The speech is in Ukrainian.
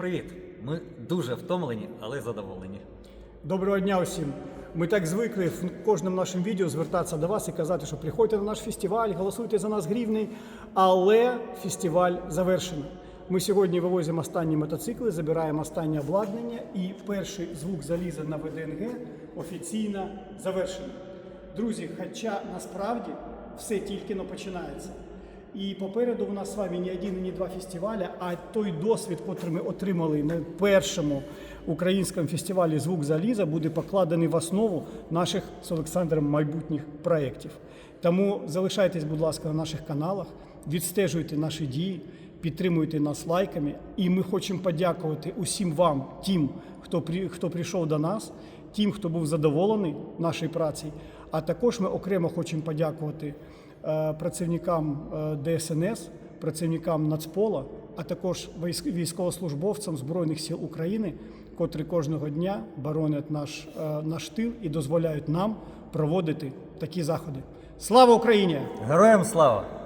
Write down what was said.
привіт! Ми дуже втомлені, але задоволені. Доброго дня усім. Ми так звикли в кожному нашому відео звертатися до вас і казати, що приходьте на наш фестиваль, голосуйте за нас грівний. Але фестиваль завершено. Ми сьогодні вивозимо останні мотоцикли, забираємо останнє обладнання, і перший звук заліза на ВДНГ офіційно завершено. Друзі, хоча насправді все тільки но починається. І попереду у нас з вами не один не два фестивалі, а той досвід, який ми отримали на першому українському фестивалі Звук заліза, буде покладений в основу наших з Олександром майбутніх проєктів. Тому залишайтесь, будь ласка, на наших каналах, відстежуйте наші дії, підтримуйте нас лайками. І ми хочемо подякувати усім вам, тим, хто хто прийшов до нас, тим, хто був задоволений нашою працею. А також ми окремо хочемо подякувати працівникам е, ДСНС, працівникам Нацпола, а також військовослужбовцям Збройних сил України, котрі кожного дня боронять наш, е, наш тил і дозволяють нам проводити такі заходи. Слава Україні! Героям слава!